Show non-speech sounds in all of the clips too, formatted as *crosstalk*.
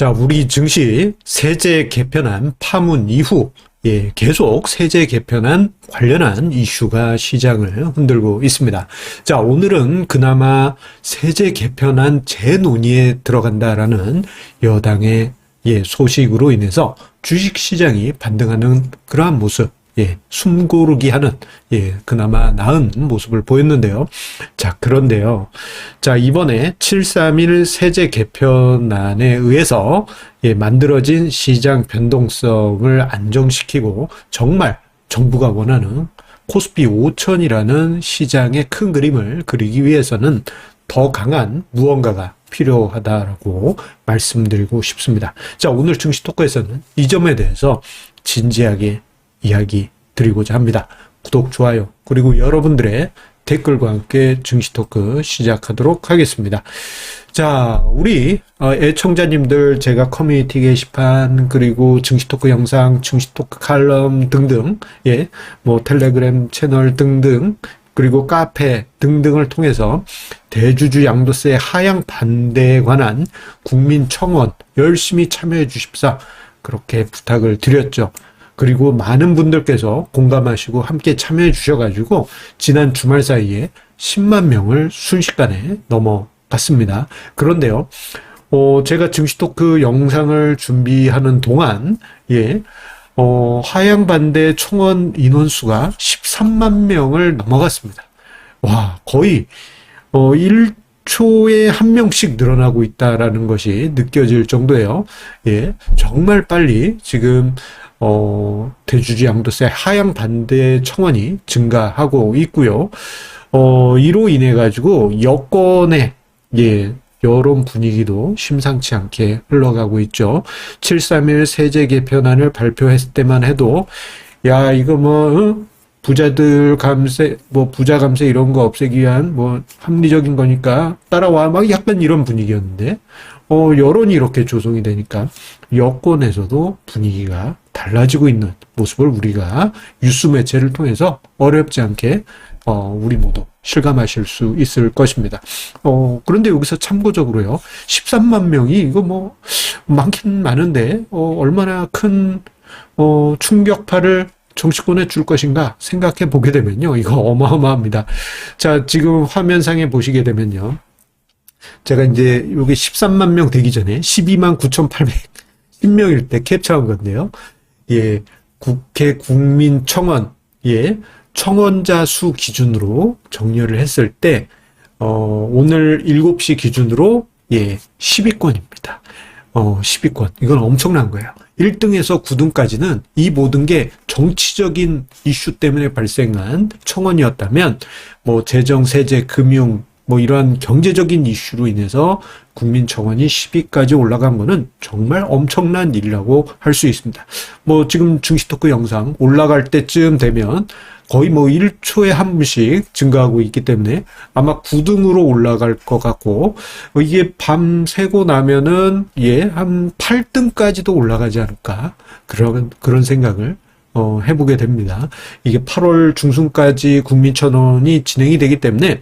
자, 우리 증시 세제 개편안 파문 이후 예, 계속 세제 개편안 관련한 이슈가 시장을 흔들고 있습니다. 자, 오늘은 그나마 세제 개편안 재논의에 들어간다라는 여당의 예, 소식으로 인해서 주식 시장이 반등하는 그러한 모습 예, 숨고르기 하는, 예, 그나마 나은 모습을 보였는데요. 자, 그런데요. 자, 이번에 731 세제 개편안에 의해서, 예, 만들어진 시장 변동성을 안정시키고, 정말 정부가 원하는 코스피 5천이라는 시장의 큰 그림을 그리기 위해서는 더 강한 무언가가 필요하다라고 말씀드리고 싶습니다. 자, 오늘 증시 토크에서는 이 점에 대해서 진지하게 이야기 드리고자 합니다. 구독, 좋아요, 그리고 여러분들의 댓글과 함께 증시 토크 시작하도록 하겠습니다. 자, 우리 어, 애청자님들 제가 커뮤니티 게시판 그리고 증시 토크 영상, 증시 토크 칼럼 등등 예, 뭐 텔레그램 채널 등등 그리고 카페 등등을 통해서 대주주 양도세 하향 반대에 관한 국민 청원 열심히 참여해 주십사 그렇게 부탁을 드렸죠. 그리고 많은 분들께서 공감하시고 함께 참여해 주셔가지고 지난 주말 사이에 10만 명을 순식간에 넘어갔습니다. 그런데요, 어, 제가 증시 토크 영상을 준비하는 동안, 예, 어, 하향 반대 총원 인원수가 13만 명을 넘어갔습니다. 와, 거의, 어, 1초에 한 명씩 늘어나고 있다라는 것이 느껴질 정도예요. 예, 정말 빨리 지금 어, 대주주 양도세 하향 반대 청원이 증가하고 있고요. 어, 이로 인해 가지고 여권의 예, 여론 분위기도 심상치 않게 흘러가고 있죠. 731 세제 개편안을 발표했을 때만 해도 야, 이거 뭐 어? 부자들 감세, 뭐 부자 감세 이런 거 없애기 위한 뭐 합리적인 거니까 따라와 막 약간 이런 분위기였는데 어, 여론이 이렇게 조성이 되니까 여권에서도 분위기가 달라지고 있는 모습을 우리가 뉴스 매체를 통해서 어렵지 않게 어, 우리 모두 실감하실 수 있을 것입니다. 어, 그런데 여기서 참고적으로요, 13만 명이 이거 뭐 많긴 많은데 어, 얼마나 큰 어, 충격파를 정치권에 줄 것인가 생각해 보게 되면요, 이거 어마어마합니다. 자, 지금 화면상에 보시게 되면요. 제가 이제 여기 13만 명 되기 전에 12만 9,810명일 때 캡처한 건데요. 예, 국회 국민청원, 예, 청원자 수 기준으로 정렬을 했을 때, 어, 오늘 7시 기준으로, 예, 10위권입니다. 어, 10위권. 이건 엄청난 거예요. 1등에서 9등까지는 이 모든 게 정치적인 이슈 때문에 발생한 청원이었다면, 뭐, 재정, 세제, 금융, 뭐 이러한 경제적인 이슈로 인해서 국민 청원이 10위까지 올라간 거는 정말 엄청난 일이라고 할 수 있습니다. 뭐 지금 중시토크 영상 올라갈 때쯤 되면 거의 뭐 1초에 한 분씩 증가하고 있기 때문에 아마 9등으로 올라갈 것 같고 이게 밤 새고 나면은 예, 한 8등까지도 올라가지 않을까 그런 그런 생각을 어, 해보게 됩니다. 이게 8월 중순까지 국민천원이 진행이 되기 때문에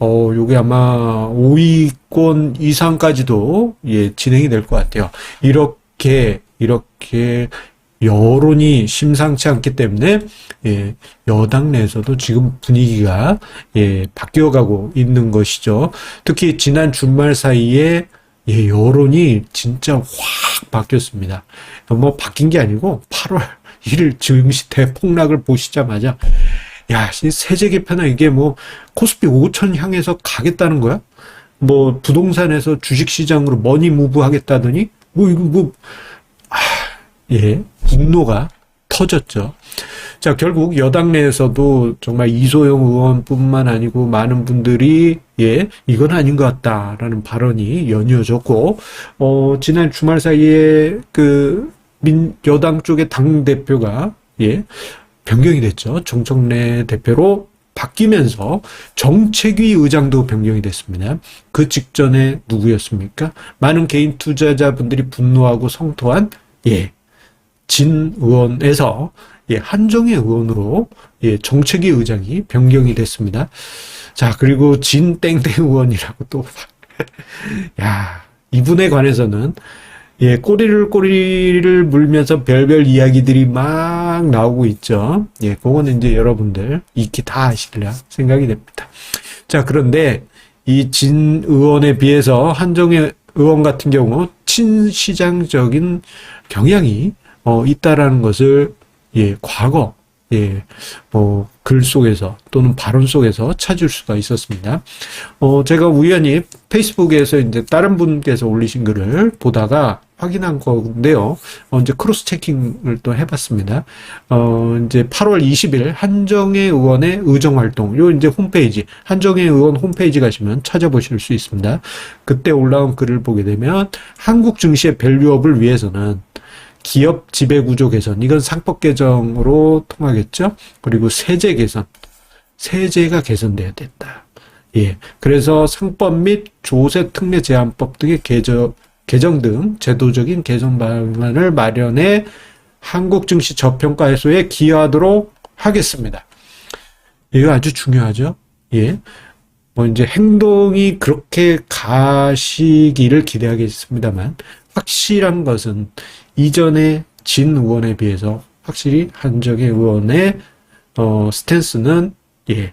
어, 요게 아마 5위권 이상까지도 예, 진행이 될 것 같아요. 이렇게, 이렇게 여론이 심상치 않기 때문에 예, 여당 내에서도 지금 분위기가 예, 바뀌어가고 있는 것이죠. 특히 지난 주말 사이에 예, 여론이 진짜 확 바뀌었습니다. 뭐 바뀐 게 아니고 8월 1일 증시 대폭락을 보시자마자 야, 세제 개편은 이게 뭐 코스피 5천 향해서 가겠다는 거야? 뭐 부동산에서 주식 시장으로 머니 무브 하겠다더니 뭐 이거 뭐 아, 예, 분노가 터졌죠. 자, 결국 여당 내에서도 정말 이소영 의원뿐만 아니고 많은 분들이 예, 이건 아닌 것 같다라는 발언이 연이어졌고 어, 지난 주말 사이에 그 민, 여당 쪽의 당 대표가 예, 변경이 됐죠. 정청래 대표로 바뀌면서 정책위 의장도 변경이 됐습니다. 그 직전에 누구였습니까? 많은 개인 투자자분들이 분노하고 성토한 예, 진 의원에서 예, 한정혜 의원으로 예, 정책위 의장이 변경이 됐습니다. 자, 그리고 진 땡땡 의원이라고 또 *laughs* 야, 이분에 관해서는 예, 꼬리를 꼬리를 물면서 별별 이야기들이 막 나오고 있죠. 예, 그거는 이제 여러분들 익히 다 아시리라 생각이 됩니다. 자, 그런데 이 진 의원에 비해서 한정혜 의원 같은 경우 친시장적인 경향이 어, 있다라는 것을 예, 과거 예, 뭐, 글 속에서 또는 발언 속에서 찾을 수가 있었습니다. 어, 제가 우연히 페이스북에서 이제 다른 분께서 올리신 글을 보다가 확인한 건데요. 어, 이제 크로스 체킹을 또 해봤습니다. 어, 이제 8월 20일 한정혜 의원의 의정 활동, 요 이제 홈페이지, 한정혜 의원 홈페이지 가시면 찾아보실 수 있습니다. 그때 올라온 글을 보게 되면 한국 증시의 밸류업을 위해서는 기업 지배 구조 개선, 이건 상법 개정으로 통하겠죠? 그리고 세제 개선, 세제가 개선돼야 된다. 예. 그래서 상법 및 조세 특례 제한법 등의 개정, 개정 등 제도적인 개선 방안을 마련해 한국 증시 저평가 해소에 기여하도록 하겠습니다. 이거 아주 중요하죠? 예. 뭐 이제 행동이 그렇게 가시기를 기대하겠습니다만 확실한 것은 이전에 진 의원에 비해서 확실히 한정혜 의원의 어, 스탠스는 예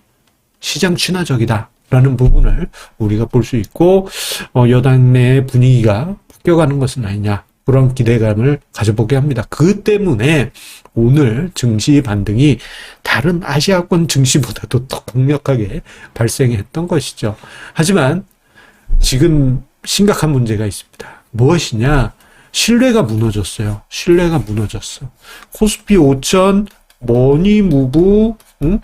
시장 친화적이다 라는 부분을 우리가 볼 수 있고 어, 여당 내 분위기가 바뀌어가는 것은 아니냐 그런 기대감을 가져보게 합니다. 그 때문에 오늘 증시 반등이 다른 아시아권 증시보다도 더 강력하게 발생했던 것이죠. 하지만 지금 심각한 문제가 있습니다. 무엇이냐? 신뢰가 무너졌어요. 신뢰가 무너졌어. 코스피 5천, 머니 무브, 응?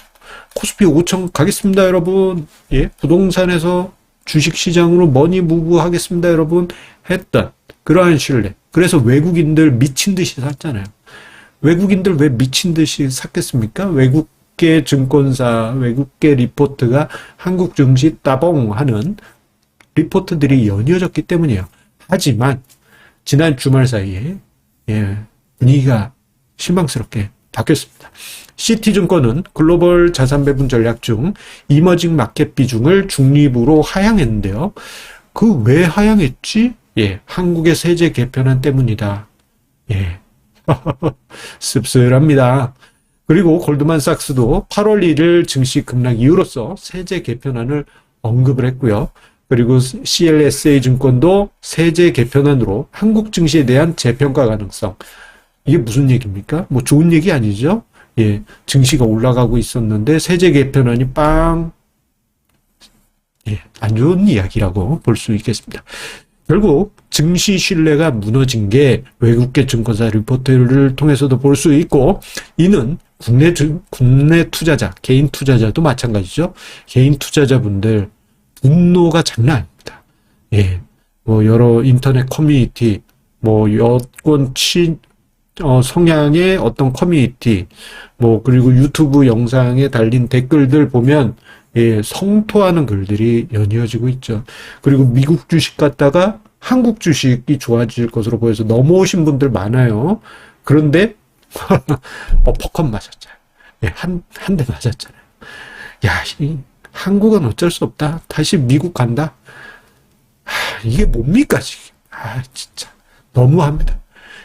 코스피 5천 가겠습니다, 여러분. 예, 부동산에서 주식시장으로 머니 무브 하겠습니다, 여러분. 했던 그러한 신뢰. 그래서 외국인들 미친 듯이 샀잖아요. 외국인들 왜 미친 듯이 샀겠습니까? 외국계 증권사, 외국계 리포트가 한국 증시 따봉 하는 리포트들이 연이어졌기 때문이에요. 하지만 지난 주말 사이에 예, 분위기가 실망스럽게 바뀌었습니다. 시티증권은 글로벌 자산 배분 전략 중 이머징 마켓 비중을 중립으로 하향했는데요. 그 왜 하향했지? 예, 한국의 세제 개편안 때문이다. 예. *laughs* 씁쓸합니다. 그리고 골드만삭스도 8월 1일 증시 급락 이후로서 세제 개편안을 언급을 했고요. 그리고 CLSA 증권도 세제 개편안으로 한국 증시에 대한 재평가 가능성. 이게 무슨 얘기입니까? 뭐 좋은 얘기 아니죠? 예, 증시가 올라가고 있었는데 세제 개편안이 빵, 예, 안 좋은 이야기라고 볼 수 있겠습니다. 결국 증시 신뢰가 무너진 게 외국계 증권사 리포트를 통해서도 볼 수 있고 이는 국내 국내 투자자, 개인 투자자도 마찬가지죠. 개인 투자자분들 분노가 장난 아닙니다. 예. 뭐 여러 인터넷 커뮤니티, 뭐 여권 치 어, 성향의 어떤 커뮤니티, 뭐 그리고 유튜브 영상에 달린 댓글들 보면 예, 성토하는 글들이 연이어지고 있죠. 그리고 미국 주식 갔다가 한국 주식이 좋아질 것으로 보여서 넘어오신 분들 많아요. 그런데 어, *laughs* 퍼컷 맞았잖아요. 예, 한 한 대 맞았잖아요. 야, 이 한국은 어쩔 수 없다. 다시 미국 간다. 하, 이게 뭡니까 지금? 아 진짜 너무합니다.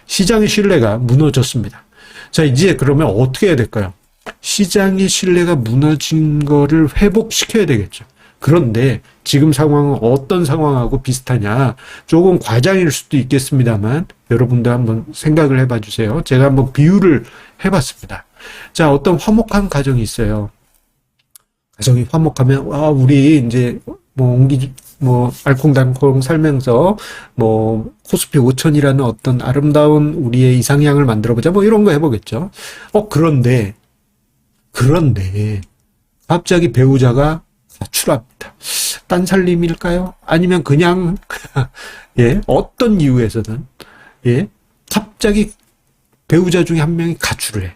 시장의 신뢰가 무너졌습니다. 자 이제 그러면 어떻게 해야 될까요? 시장의 신뢰가 무너진 거를 회복시켜야 되겠죠. 그런데 지금 상황은 어떤 상황하고 비슷하냐? 조금 과장일 수도 있겠습니다만 여러분들 한번 생각을 해봐 주세요. 제가 한번 비유를 해봤습니다. 자, 어떤 화목한 가정이 있어요. 가정이 화목하면 아 우리 이제 뭐 옹기 뭐 알콩달콩 살면서 뭐 코스피 5천이라는 어떤 아름다운 우리의 이상향을 만들어 보자 뭐 이런 거 해보겠죠. 어 그런데 그런데 갑자기 배우자가 가출합니다. 딴 살림일까요? 아니면 그냥 *laughs* 예 어떤 이유에서든 예 갑자기 배우자 중에 한 명이 가출을 해.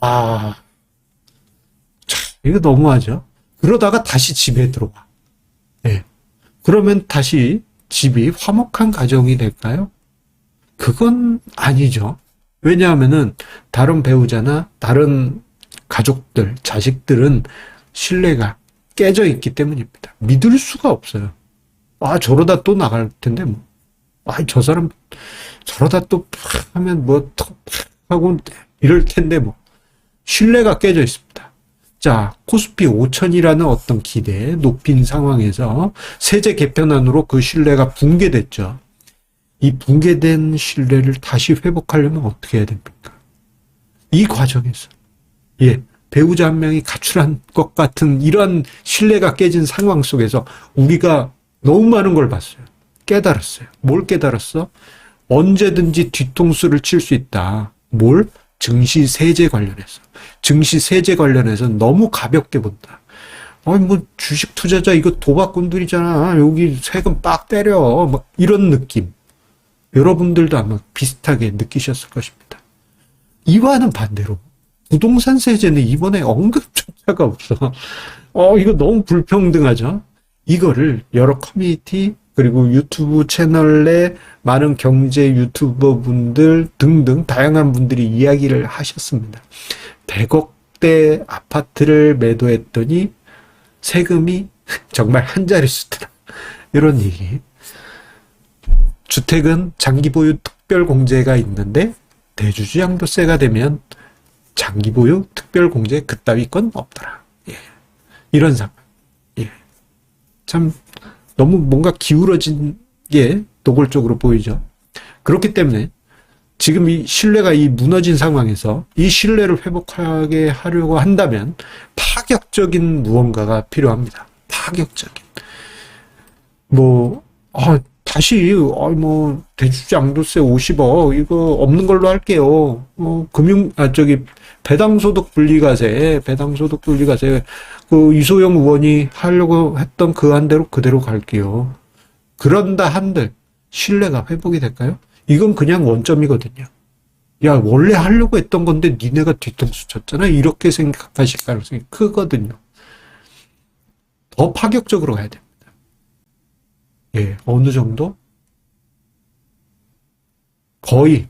아 이거 너무하죠. 그러다가 다시 집에 들어와. 예. 그러면 다시 집이 화목한 가정이 될까요? 그건 아니죠. 왜냐하면은 다른 배우자나 다른 가족들, 자식들은 신뢰가 깨져 있기 때문입니다. 믿을 수가 없어요. 아, 저러다 또 나갈 텐데 뭐. 아, 저 사람 저러다 또 팍 하면 뭐턱 하고 이럴 텐데 뭐 신뢰가 깨져 있습니다. 자, 코스피 5천이라는 어떤 기대 높인 상황에서 세제 개편안으로 그 신뢰가 붕괴됐죠. 이 붕괴된 신뢰를 다시 회복하려면 어떻게 해야 됩니까? 이 과정에서 예 배우자 한 명이 가출한 것 같은 이런 신뢰가 깨진 상황 속에서 우리가 너무 많은 걸 봤어요. 깨달았어요. 뭘 깨달았어? 언제든지 뒤통수를 칠 수 있다. 뭘? 증시 세제 관련해서. 증시 세제 관련해서 너무 가볍게 본다. 아니, 뭐, 주식 투자자 이거 도박꾼들이잖아. 여기 세금 빡 때려. 뭐, 이런 느낌. 여러분들도 아마 비슷하게 느끼셨을 것입니다. 이와는 반대로, 부동산 세제는 이번에 언급조차가 없어. 어, 이거 너무 불평등하죠? 이거를 여러 커뮤니티, 그리고 유튜브 채널에 많은 경제 유튜버 분들 등등 다양한 분들이 이야기를 하셨습니다. 100억대 아파트를 매도했더니 세금이 *laughs* 정말 한 자릿수더라. 이런 얘기. 주택은 장기 보유 특별 공제가 있는데 대주주 양도세가 되면 장기 보유 특별 공제 그따위 건 없더라. 예. 이런 상황. 예. 참 너무 뭔가 기울어진 게 노골적으로 보이죠. 그렇기 때문에 지금 이 신뢰가 이 무너진 상황에서 이 신뢰를 회복하게 하려고 한다면 파격적인 무언가가 필요합니다. 파격적인. 뭐, 아, 다시, 아, 뭐, 대주주 양도세 50억, 이거 없는 걸로 할게요. 어, 금융, 아, 저기, 배당소득 분리과세, 배당소득 분리과세, 그 이소영 의원이 하려고 했던 그 한대로 그대로 갈게요. 그런다 한들, 신뢰가 회복이 될까요? 이건 그냥 원점이거든요. 야, 원래 하려고 했던 건데 니네가 뒤통수 쳤잖아. 이렇게 생각하실 가능성이 크거든요. 더 파격적으로 가야 됩니다. 예, 어느 정도? 거의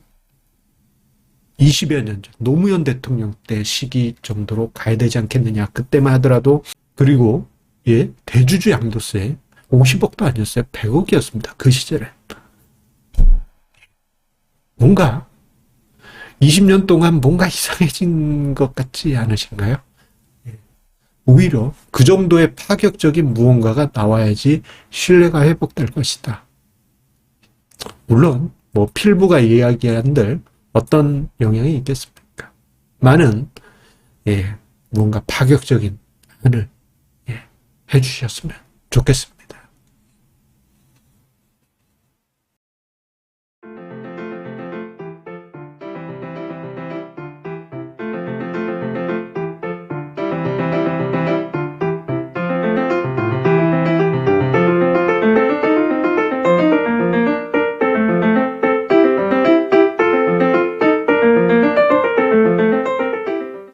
20여 년 전, 노무현 대통령 때 시기 정도로 가야 되지 않겠느냐. 그때만 하더라도, 그리고, 예, 대주주 양도세 50억도 아니었어요. 100억이었습니다. 그 시절에. 뭔가 20년 동안 뭔가 이상해진 것 같지 않으신가요? 예. 오히려 그 정도의 파격적인 무언가가 나와야지 신뢰가 회복될 것이다. 물론 뭐 필부가 이야기한들 어떤 영향이 있겠습니까? 많은 예, 뭔가 파격적인 안을 예, 해주셨으면 좋겠습니다.